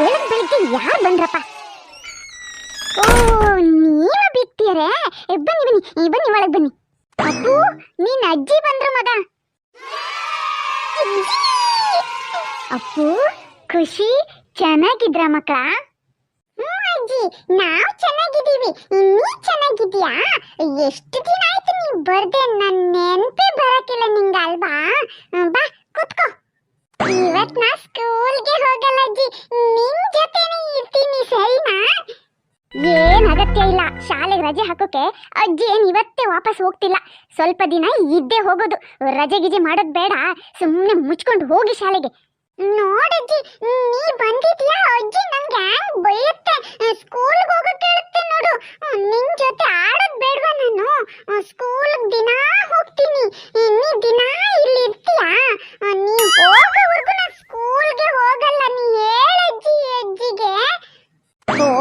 ಬೆಳಗ್ ಬೆಳಗ್ಗೆ ಯಾರು ಬಂದ್ರಪ್ಪ? ಓ ನೀವ ಬಿಕ್ತಿಯರೇ ಏ, ಬನ್ನಿ ಬನ್ನಿ ಈ ಬನ್ನಿ ಒಳಗ್ ಬನ್ನಿ. ಅಪ್ಪು ನೀನ್ ಅಜ್ಜಿ ಬಂದ್ರು ಮಗ. ಅಪ್ಪು ಖುಷಿ ಚೆನ್ನಾಗಿದ್ರ ಮಕ್ಕಳ? ಅಜ್ಜಿ ನಾವು ಚೆನ್ನಾಗಿದ್ದೀವಿ. ನೀ ಚೆನ್ನಾಗಿದ್ಯಾ ಎಷ್ಟು ದಿನ ಆಯ್ತು ನೀವು ಬರ್ದೆ? ನನ್ನ ನೆನಪೇ ಬರಕಿಲ್ಲ ನಿಂಗ ಅಲ್ವಾ? ಬಾ ಕುತ್ಕೋ. ಇವತ್ ನಾ ಸ್ಕೂಲ್ಗೆ ಹೋಗಲ್ಲ ಅಜ್ಜಿ. ನಿಮ್ ಜೊತೆನೇ ಇರ್ತೀನಿ, ಸರಿನಾ? ಏನ್ ಅಗತ್ಯ ಇಲ್ಲ. ಶಾಲೆಗೆ ರಜೆ ಹಾಕೋಕೆ ಅಜ್ಜಿ ಏನ್ ಇವತ್ತೇ ವಾಪಸ್ ಹೋಗ್ತಿಲ್ಲ. ಸ್ವಲ್ಪ ದಿನ ಇದ್ದೇ ಹೋಗೋದು. ರಜೆ ಗಿಜೆ ಮಾಡೋದ್ ಬೇಡ. ಸುಮ್ಮನೆ ಮುಚ್ಕೊಂಡು ಹೋಗಿ ಶಾಲೆಗೆ. ನೋಡಜ್ಜಿ ನೀ ಬಂದಿದ್ಯಾ? ಅಜ್ಜಿ, ನಂಗೆ ಹ್ಯಾಂಗ್ ಬೈಯುತ್ತೆ ಸ್ಕೂಲ್ಗೆ ಹೋಗಕ್ಕೆ ಹೇಳುತ್ತೆ ನೋಡು ನಿನ್ ಜೊತೆ ಆಡೋದ್ ಬೇಡ್ವಾ ನಾನು ಸ್ಕೂಲ್ಗೆ ದಿನಾ ಹೋಗ್ತೀನಿ ನೀ ದಿನಾ ಇಲ್ಲಿ ಇರ್ತೀಯಾ ನೀ ಹೋಗೋವರೆಗೂ ನಾ ಸ್ಕೂಲ್ಗೆ ಹೋಗಲ್ಲ ನೀ ಹೇಳಜ್ಜಿ ಅಜ್ಜಿಗೆ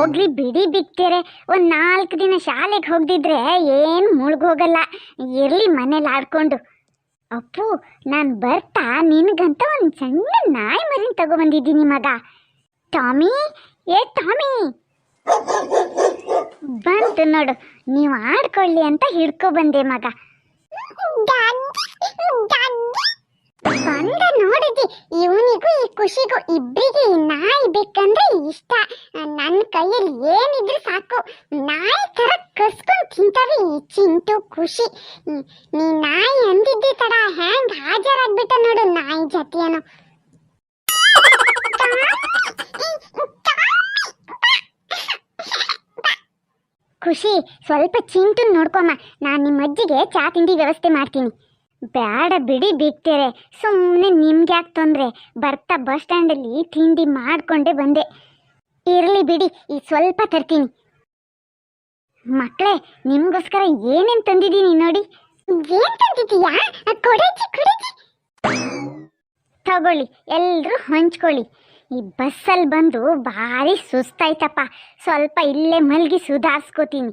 ಹೋಗ್ಲಿ ಬಿಡಿ ಬಿಕ್ತೇರೆ ಒಂದು ನಾಲ್ಕು ದಿನ ಶಾಲೆಗೆ ಹೋಗ್ದಿದ್ರೆ ಏನು ಮುಳುಗೋಗಲ್ಲ ಇರ್ಲಿ ಮನೇಲಿ ಆಡ್ಕೊಂಡು. ಅಪ್ಪು, ನಾನು ಬರ್ತಾ ನಿನಗಂತ ಒಂದು ಸಣ್ಣ ನಾಯಿ ಮರಿನ ತಗೊಬಂದಿದ್ದೀನಿ ಮಗ. ಟಾಮಿ, ಏ ಟಾಮಿ. ಬಂತು ನೋಡು, ನೀವು ಆಡ್ಕೊಳ್ಳಿ ಅಂತ ಹಿಡ್ಕೊ ಬಂದೆ ಮಗ. ಬಂದ ನೋಡಿದ್ದಿ. ಇವನಿಗೂ, ಈ ಖುಷಿಗೂ ಇಬ್ಬರಿಗೆ ಈ ನಾಯಿ ಬೇಕಂದ್ರೆ ಇಷ್ಟ. ನನ್ನ ಕೈಯಲ್ಲಿ ಏನಿದ್ರು ಸಾಕು. ನಾಯಿ ತರ ಕಸ್ಕೊಂಡು ತಿಂತವೆ ಈ ಚಿಂಟು ಖುಷಿ. ನೀ ನಾಯಿ ಅಂದಿದ್ದಿ ತಡ, ಹ್ಯಾಂಗ್ ಹಾಜರಾಗ್ಬಿಟ್ಟ ನೋಡು ನಾಯಿ ಜೊತೆಯನು. ಖುಷಿ, ಸ್ವಲ್ಪ ಚಿಂಟು ನೋಡ್ಕೊಮ್ಮ. ನಾನು ನಿಮ್ಮ ಅಜ್ಜಿಗೆ ಚಾ ತಿಂಡಿ ವ್ಯವಸ್ಥೆ ಮಾಡ್ತೀನಿ. ಬೇಡ ಬಿಡಿ ಬಿಗ್ತೇರೆ. ಸುಮ್ಮನೆ ನಿಮ್ಗೆ ಯಾಕೆ ತೊಂದರೆ? ಬರ್ತಾ ಬಸ್ ಸ್ಟ್ಯಾಂಡಲ್ಲಿ ತಿಂಡಿ ಮಾಡಿಕೊಂಡೇ ಬಂದೆ. ಇರಲಿ ಬಿಡಿ, ಈ ಸ್ವಲ್ಪ ತರ್ತೀನಿ. ಮಕ್ಕಳೇ ನಿಮಗೋಸ್ಕರ ಏನೇನು ತಂದಿದ್ದೀನಿ ನೋಡಿ. ಏನು ತಂದಿದ್ದೀಯಾ? ತಗೊಳ್ಳಿ ಎಲ್ಲರೂ ಹಂಚ್ಕೊಳ್ಳಿ. ಈ ಬಸ್ಸಲ್ಲಿ ಬಂದು ಭಾರಿ ಸುಸ್ತಾಯ್ತಪ್ಪ. ಸ್ವಲ್ಪ ಇಲ್ಲೇ ಮಲ್ಗಿ ಸುಧಾರಿಸ್ಕೋತೀನಿ.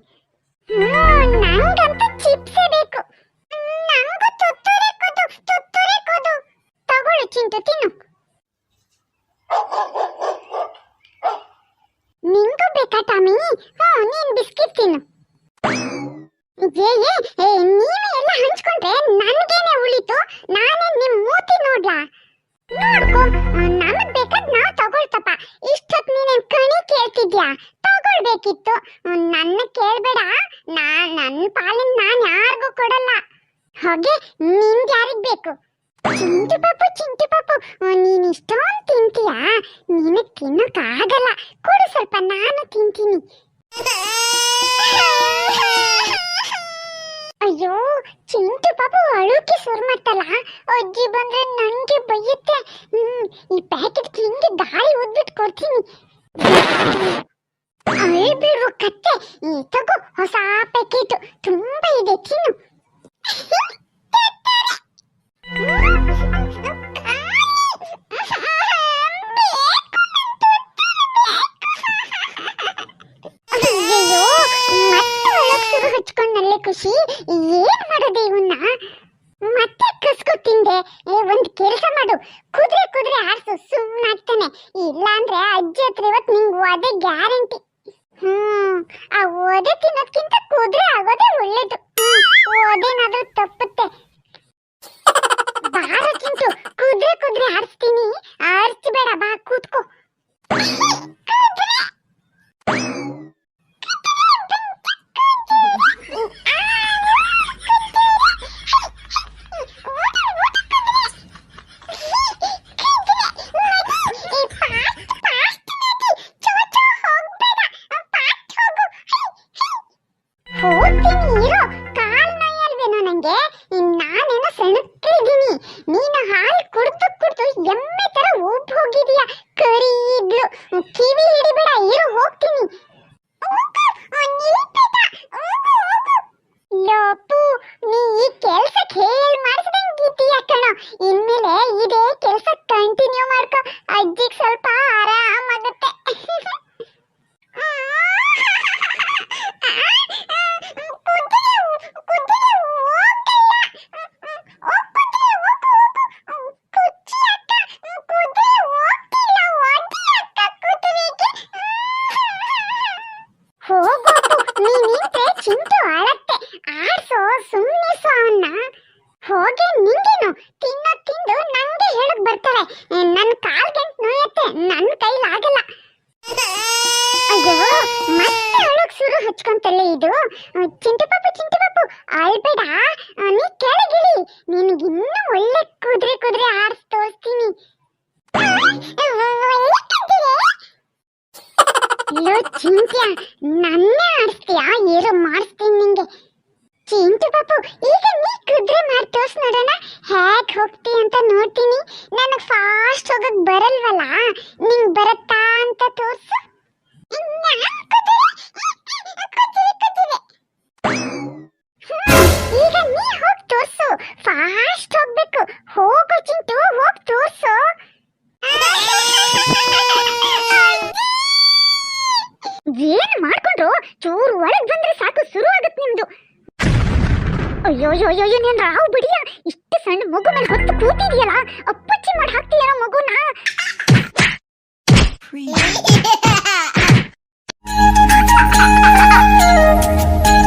ಏ ಏ, ನೀನು ಎಲ್ಲ ಹಂಚ್ಕೊಂಡ್ರೆ ನನ್ಗೇನೆ ಉಳಿತು. ನಾನೇ ನಿಮ್ ಮೂತಿ ನೋಡ್ಲಾ? ನೋಡ್ಕೊ ನಮಗ್ ಬೇಕಾದ್ ನಾವ್ ತಗೊಳ್ತಪ್ಪ. ಇಷ್ಟೊತ್ ನೀನೇನ್ ಕಣಿ ಕೇಳ್ತಿದ್ಯಾ? ತಗೊಳ್ಬೇಕಿತ್ತು. ನನ್ನ ಕೇಳ್ಬೇಡ. ನಾ ನನ್ನ ಪಾಲಿನ ನಾನ್ ಯಾರಿಗೂ ಕೊಡಲ್ಲ. ಹಾಗೆ ನಿಮ್ಗೆ ಯಾರಿಗ್ ಬೇಕು? ಚಿಂಟು ಪಾಪು ಚಿಂಟು ಪಾಪು. ನೀನ್ ಇಷ್ಟೊಂದು ತಿಂತೀಯಾ? ನಿನಗ್ ತಿನ್ನಕ್ ಆಗಲ್ಲ ಕೊಡು ಸ್ವಲ್ಪ, ನಾನು ತಿಂತೀನಿ. ಅಯ್ಯೋ, ಚಿಂಟು ಪಾಪು ಅಳುಕೆ ಶುರು ಮಾಡ್ತಲ್ಲ? ಅಜ್ಜಿ ಬಂದ್ರೆ ನಂಗೆ ಬೈಯುತ್ತೆ. ಹ್ಮ್, ಈ ಪ್ಯಾಕೆಟ್ ತಿಂದು ದಾರಿ ಉದ್ಬಿಟ್ಟು ಕೊಡ್ತೀನಿ. ಅಳ್ಬಿಡುವ ಕತ್ತೆ. ಈ ತಗೋ, ಹೊಸ ಪ್ಯಾಕೆಟ್ ತುಂಬಾ ಇದೆ, ತಿನ್ನು. ಶುರು ಖುಷಿ? ಏನ್ ಮಾಡೋದು ಇವನ್ನ ಮತ್ತೆ ಕಸ್ಕೊ ತಿಂದೆ. ಏ, ಒಂದ್ ಕೆಲಸ ಮಾಡು. ಕುದುರೆ ಕುದುರೆ ಆರ್ಸು ಸುಮ್ಮನಾಗ್ತಾನೆ ಇಲ್ಲ ಅಂದ್ರೆ ಅಜ್ಜಿ ಹತ್ರ ಇವತ್ತು ನಿಂಗೆ ಒದೆ ಗ್ಯಾರಂಟಿ. ಹ್ಮ್, ಆ ಒದೆ ತಿನ್ನೋದ್ಕಿಂತ ಕುದುರೆ ಆಗೋದೇ ಒಳ್ಳೇದು. ಒದೇನಾದ್ರೂ ತಪ್ಪುತ್ತೆ. ಬಾರ ಚಿಂಟು, ಕುದುರೆ ಕುದುರೆ ಆರಿಸ್ತೀನಿ ನಾನೇನೋ ಸೆಣಕ್ಕಿದ್ದೀನಿ ನೀನು ಹಾಲು ಕುಡ್ದು ಕುಡ್ದು ಎಮ್ಮೆ ತರ ಹೋಗಿದೀಯ? ಕರಿ ಕಿವಿ ಹಿಡಿಬೇಡ ಇರು ಹೋಗ್ತೀನಿ. ಹೋಗಿ ನಿಂಗೇನು. ತಿನ್ನೋ ತಿಂದು ನಂಗೆ ಹೇಳಕ್ ಬರ್ತಾರೆ. ನನ್ನ ಕಾಲ್ ಗಂಟ್ ನೋಯತ್ತೆ. ನನ್ನ ಕೈಲಾಗಲ್ಲ ಅಯ್ಯೋ, ಮತ್ತೆ ಅಳಕ್ ಶುರು ಹಚ್ಕೊಂತಲ್ಲ ಇದು. ಚಿಂಟು ಪಾಪು ಚಿಂಟು ಪಾಪು ಅಳ್ಬೇಡ ನೀ ಕೆಳಗಿಳಿ. ನಿನಗೆ ಇನ್ನೂ ಒಳ್ಳೆ ಕುದುರೆ ಕುದುರೆ ಆರ್ಸ್ ತೋರಿಸ್ತೀನಿ. ಲೋ ನನ್ನೇ ಆಡಿಸ್ತೀಯಾ? ಏರೋ ಮಾಡಿಸ್ತೀನಿ ನಿಂಗೆ? ಚಿಂಟು ಪಾಪು, ಈಗ ನೀ ಕುದುರೆ ಮಾಡಿ ತೋರ್ಸ್ ನೋಡೋಣ. ಹೇಗ್ ಹೋಗ್ತಿ ಅಂತ ನೋಡ್ತೀನಿ. ನನಗ್ ಫಾಸ್ಟ್ ಹೋಗಕ್ ಬರಲ್ವಲ್ಲ? ನಿಂಗ್ ಬರತ್ತಾ ಅಯ್ಯೋ ಅಯ್ಯೋ ಅಯ್ಯೋ ನೀನ್ ರಾವ್ ಬಿಡಿಯ ಇಷ್ಟು ಸಣ್ಣ ಮಗು ಮೇಲೆ ಹೊತ್ತು ಕೂತಿದೆಯಲ್ಲ ಅಪ್ಪಚ್ಚಿ ಮಾಡಿ ಹಾಕ್ತೀಯಲ್ಲ ಮಗುನ Yeah.